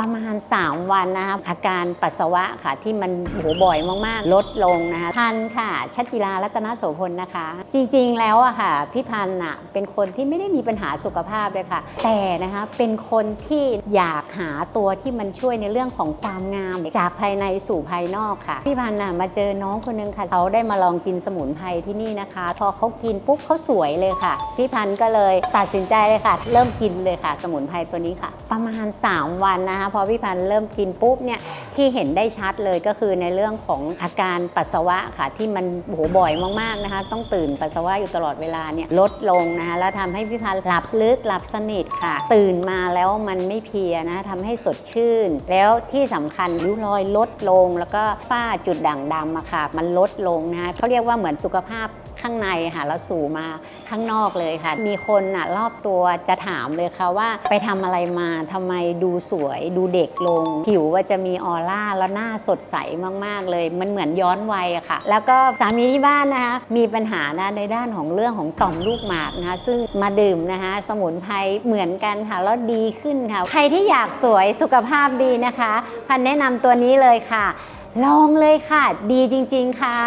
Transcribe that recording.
ประมาณ 3 วันนะคะอาการปัสสาวะค่ะที่มันโหบ่อยมากๆ ลดลงนะคะพันธ์ค่ะชัจิรารัตนโสพลนะคะ จริงๆแล้วอะค่ะพี่พันธ์อะเป็นคนที่ไม่ได้มีปัญหาสุขภาพเลยค่ะ แต่นะคะเป็นคนที่อยากหาตัวที่มันช่วยในเรื่องของความงามจากภายในสู่ภายนอกค่ะ พี่พันธ์อะมาเจอน้องคนนึงค่ะเขาได้มาลองกินสมุนไพรที่นี่นะคะ พอเขากินปุ๊บเขาสวยเลยค่ะ พี่พันธ์ก็เลยตัดสินใจเลยค่ะ เริ่มกินเลยค่ะ สมุนไพรตัวนี้ค่ะ ประมาณ 3 วันนะคะพอพี่พันธ์เริ่มกินปุ๊บเนี่ยที่เห็นได้ชัดเลยก็คือในเรื่องของอาการปัสสาวะค่ะที่มันโหบ่อยมากๆนะคะ ต้องตื่นปัสสาวะอยู่ตลอดเวลาเนี่ยลดลงนะคะแล้วทำให้พี่พันธ์หลับลึกหลับสนิทค่ะ ตื่นมาแล้วมันไม่เพียนะะทำให้สดชื่น แล้วที่สำคัญริ้วรอยลดลง แล้วก็ฝ้าจุดด่างดำอะค่ะ มันลดลงนะคะเขาเรียกว่าเหมือนสุขภาพข้างในค่ะแล้วสู่มาข้างนอกเลยค่ะ มีคนอะรอบตัวจะถามเลยค่ะว่า ไปทำอะไรมาทำไมดูสวยดูเด็กลง ผิวว่าจะมีออร่าแล้วหน้าสดใสมากๆเลย มันเหมือนย้อนวัยอะค่ะ แล้วก็สามีที่บ้านนะคะมีปัญหานะในด้านของเรื่องของต่อมลูกหมากนะคะ ซึ่งมาดื่มนะคะสมุนไพรเหมือนกันค่ะแล้วดีขึ้นค่ะใครที่อยากสวยสุขภาพดีนะคะพันแนะนำตัวนี้เลยค่ะ ลองเลยค่ะ ดีจริง ๆ ค่ะ